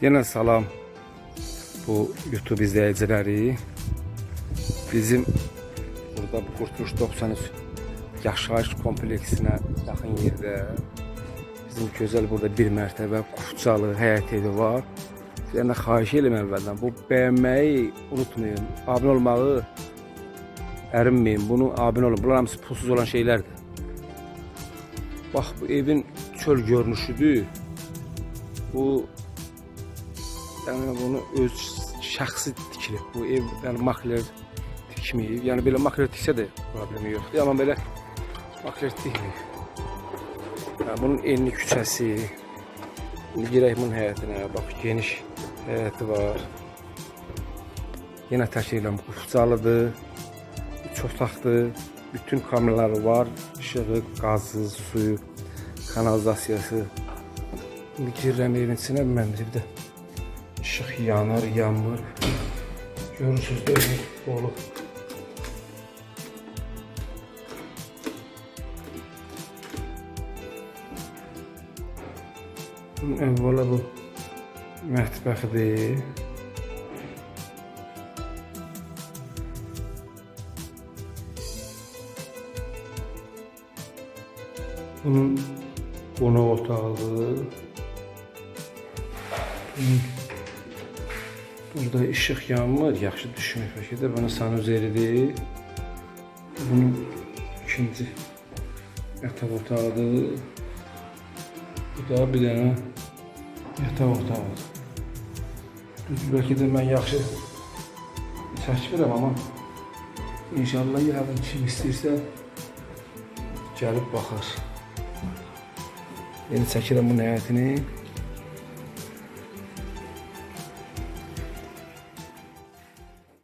Yenə salam bu YouTube izləyiciləri. Bizim burada Qurtuluş 93 yaşayış kompleksinə yaxın yerdə bizim gözəl burada bir mərtəbə qufçalı həyət evi var. Də xahiş edirəm əvvəldən bu bəyənməyi unutmayın. Abunə olmağı ərinməyin. Bunu abunə olun. Bunlar hamısı pulsuz olan şeylərdir. Bax bu evin çöl görünüşüdür. Bu yəni bunu öz şəxsi tikilib. Bu ev yəni makler tikməyib. Yəni belə makler tiksə də problemi yoxdur. Amma belə makler tikməyib. Yəni, bunun enli küçəsi. Girək bunun həyətinə. Bax geniş həyəti var. Yenə edirəm, qufcalıdır. Çoxtaqdır. Bütün kameraları var. İşığı, qazı, suyu, kanalizasiyası. İndi girirəm evin içinə bir də işıq yanır, yanmır. Görürsünüz evin dolu. Əvvəla bu mətbəxidir. Bunun qonaq otağıdır. Bunun Burada işıq yanmır, yaxşı düşmür. Bəlkə də bana sanuzeridir. Bunun ikinci yataq otağıdır. Bu da bir dənə yataq otağıdır. Bəlkə də mən yaxşı çəkmirəm amma inşallah yarın kim istəyirsə gəlib baxar. Yeni çəkirəm bunun həyətini.